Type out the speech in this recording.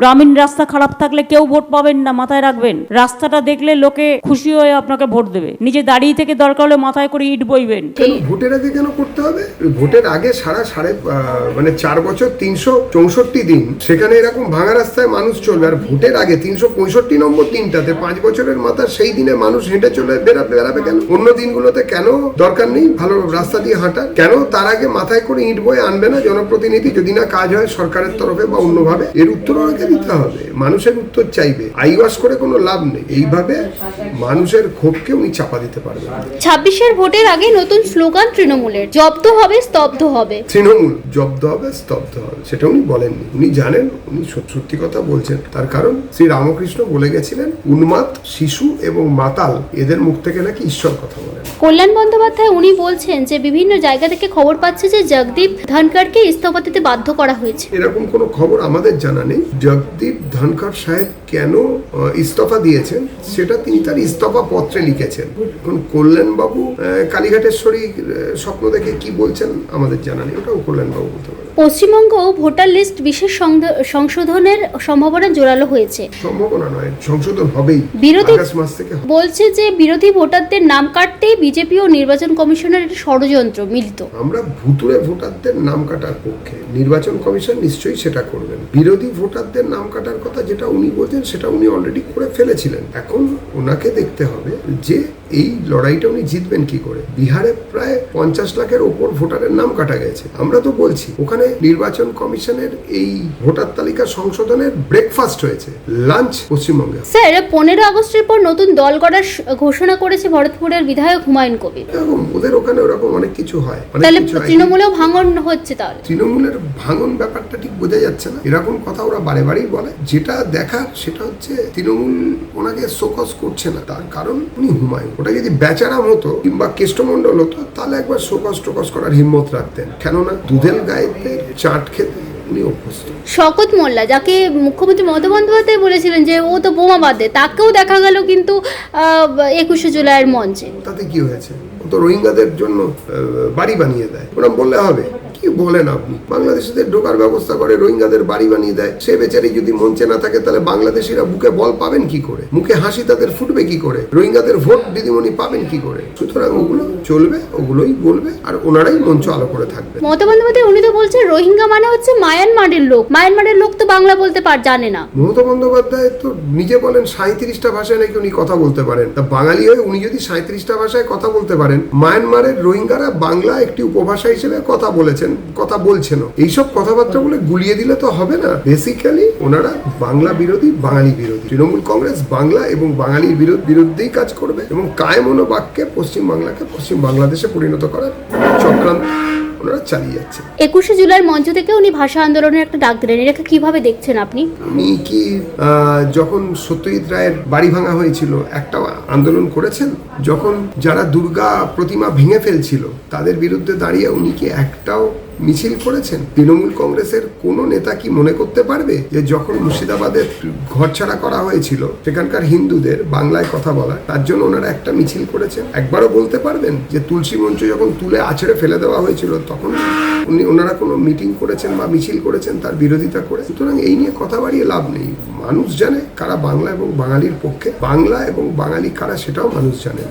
গ্রামীণ রাস্তা খারাপ থাকলে কেউ ভোট পাবেন না, মাথায় রাখবেন। রাস্তাটা দেখলে লোকে খুশি হয়ে আপনাকে ভোট দেবে। নিজে দাঁড়িয়ে থেকে দরকার হলে মাথায় করে ইট বইবেন। ভোটের আগে কেন করতে হবে? ভোটের আগে সারা সাড়ে মানে চার বছর তিনশো চৌষট্টি দিন সেখানে এরকম ভাঙা রাস্তায় মানুষ চলবে। আর ভোটের আগে তিনশো পঁয়ষট্টি নম্বর দিনটাতে পাঁচ বছরের মাথা সেই দিনে মানুষ হেঁটে চলে বেড়াবে বেড়াবে কেন? অন্য দিনগুলোতে কেন দরকার নেই ভালো রাস্তা দিয়ে হাঁটা? কেন তার আগে মাথায় করে ইট বয়ে আনবে না? জনপ্রতিনিধি যদি না কাজ হয় সরকারের তরফে বা অন্যভাবে? এর উত্তর দিতে হবে। মানুষের উত্তর চাইবে। আইওয়াস করে কোনো লাভ নেই। এইভাবে মানুষের ক্ষোভকে উনি চাপা দিতে পারবেন ছাব্বিশের ভোটের আগে নতুন স্লোগান তৃণমূলের। জব্দ হবে স্তব্ধ হবে। তৃণমূল জব্দ হবে স্তব্ধ হবে। সেটা উনি বলেননি। উনি জানেন উনি সত্যি কথা বলছেন। তার কারণ শ্রী রামকৃষ্ণ বলে গেছিলেন উন্মাদ শিশু এবং মাতাল এদের মুখ থেকে নাকি ঈশ্বর কথা বলেন। কল্যাণ বন্দ্যোপাধ্যায় উনি বলছেন যে বিভিন্ন জায়গা থেকে খবর পাচ্ছে যে জগদীপ ধনকরকে ইস্তফা দিতে বাধ্য করা হয়েছে। এরকম কোনো খবর আমাদের জানা নেই। জগদীপ ধনখড় সাহেব কেন ইস্তফা দিয়েছেন, সেটা তিনি তার ইস্তফা পত্রে লিখেছেন। এখন কল্যাণবাবু কালীঘাটেশ্বরী স্বপ্ন দেখে কি বলছেন আমাদের জানা নেই, ওটাও কল্যাণবাবু বলতে পারেন। পশ্চিমবঙ্গ ভোটার লিস্ট বিশেষ সংশোধনের সম্ভাবনা জোরালো হয়েছে। সম্ভাবনা নয় সংশোধন হবেই। বিরোধী- মাস থেকে বলছে যে বিরোধী ভোটারদের নাম কাটতেই বিজেপি ও নির্বাচন কমিশনের একটি ষড়যন্ত্র মিলিত। আমরা ভুতুরে ভোটারদের নাম কাটার পক্ষে নির্বাচন কমিশন নিশ্চয়ই সেটা করবেন। বিরোধী ভোটারদের নাম কাটার কথা যেটা উনি বলছেন সেটা উনি অলরেডি করে ফেলেছিলেন। এখন ওনাকে দেখতে হবে যে এই লড়াইটা উনি জিতবেন কি করে। বিহারে প্রায় পঞ্চাশ লাখের ওপর ভোটারের নাম কাটা গেছে। আমরা তো বলছি ওখানে নির্বাচন কমিশনের এই ভোটার তালিকা সংশোধনের ব্রেকফাস্ট হয়েছে লাঞ্চ পশ্চিমবঙ্গে। স্যার পনেরো আগস্টের পর নতুন দল গড়ার ঘোষণা করেছে ভরতপুরের বিধায়ক হুমায়ুন কবির। ওদের ওখানে ওরকম অনেক কিছু হয় তাহলে তৃণমূলেও ভাঙন হচ্ছে তাহলে। তৃণমূলের ভাঙন ব্যাপারটা ঠিক বোঝা যাচ্ছে না। এরকম কথা ওরা বারে বারেই বলে। যেটা দেখার সেটা হচ্ছে তৃণমূল ওনাকে শোকস করছে না। তার কারণ উনি হুমায়ুন। ওটা যদি বেচারাম হতো কিংবা কেষ্টমণ্ডল হতো তাহলে একবার শোকস টোকস করার হিম্মত রাখতেন। কেননা দুধেল গায়েদের চাট খেতে উনি অভ্যস্ত। শকত মোল্লা যাকে মুখ্যমন্ত্রী মমতা বন্দ্যোপাধ্যায় বলেছিলেন যে ও তো বোমা বাঁধে তাকেও দেখা গেল কিন্তু একুশে জুলাইয়ের মঞ্চে। তাতে কি হয়েছে? ও তো রোহিঙ্গাদের জন্য বাড়ি বানিয়ে দেয়। ওরা বললে হবে। কি বলেন আপনি? বাংলাদেশিদের ঢোকার ব্যবস্থা করে রোহিঙ্গাদের বাড়ি বানিয়ে দেয়। সে বেচারি যদি মঞ্চে না থাকে তাহলে বাংলাদেশিরা বুকে বল পাবেন কি করে? মুখে হাসি তাদের ফুটবে কি করে? রোহিঙ্গাদের ভোট দিদিমণি পাবেন কি করে? সুতরাং ওগুলো চলবে ওগুলোই বলবে আর ওনারাই মঞ্চ আলো করে থাকবে মমতা বন্দ্যোপাধ্যায় উনি তো বলছে রোহিঙ্গা মানে হচ্ছে মায়ানমারের লোক। মায়ানমারের লোক তো বাংলা বলতে পার জানে না। মমতা বন্দ্যোপাধ্যায় তো নিজে বলেন সাঁত্রিশটা ভাষায় নাকি উনি কথা বলতে পারেন। তা বাঙালি হয়ে উনি যদি সাঁত্রিশটা ভাষায় কথা বলতে পারেন মায়ানমারের রোহিঙ্গারা বাংলা একটি উপভাষা হিসেবে কথা বলেছেন, কথা বলছেন। এইসব কথাবার্তা বলে গুলিয়ে দিলে তো হবে না। বেসিক্যালি ওনারা বাংলা বিরোধী, বাঙালি বিরোধী। তৃণমূল কংগ্রেস বাংলা এবং বাঙালির বিরুদ্ধেই কাজ করবে এবং কায়মনো বাক্যে পশ্চিম বাংলাকে পশ্চিম বাংলাদেশে পরিণত করার চক্রান্ত ওনারা চালিয়ে যাচ্ছে। একুশে জুলাইয়ের মঞ্চ থেকে উনি ভাষা আন্দোলনের একটা ডাক দিলেন। এটাকে কীভাবে দেখছেন আপনি? উনি কি যখন সত্যজিৎ রায়ের বাড়ি ভাঙা হয়েছিল একটা আন্দোলন করেছেন? যখন যারা দুর্গা প্রতিমা ভেঙে ফেলছিল তাদের বিরুদ্ধে দাঁড়িয়ে উনি কি একটাও মিছিল করেছেন, তৃণমূল কংগ্রেসের কোনো নেতা কি মনে করতে পারবে যে যখন মুর্শিদাবাদের ঘরছাড়া করা হয়েছিল, সেখানকার হিন্দুদের বাংলায় কথা বলা তার জন্য ওনারা একটা মিছিল করেছেন? একবারও বলতে পারবেন যে তুলসী মঞ্চ যখন তুলে আছড়ে ফেলে দেওয়া হয়েছিল, তখন উনি, ওনারা কোনো মিটিং করেছেন বা মিছিল করেছেন তার বিরোধিতা করে? সুতরাং এই নিয়ে কথা বাড়িয়ে লাভ নেই। মানুষ জানে কারা বাংলা এবং বাঙালির পক্ষে, বাংলা এবং বাঙালি কারা সেটাও মানুষ জানে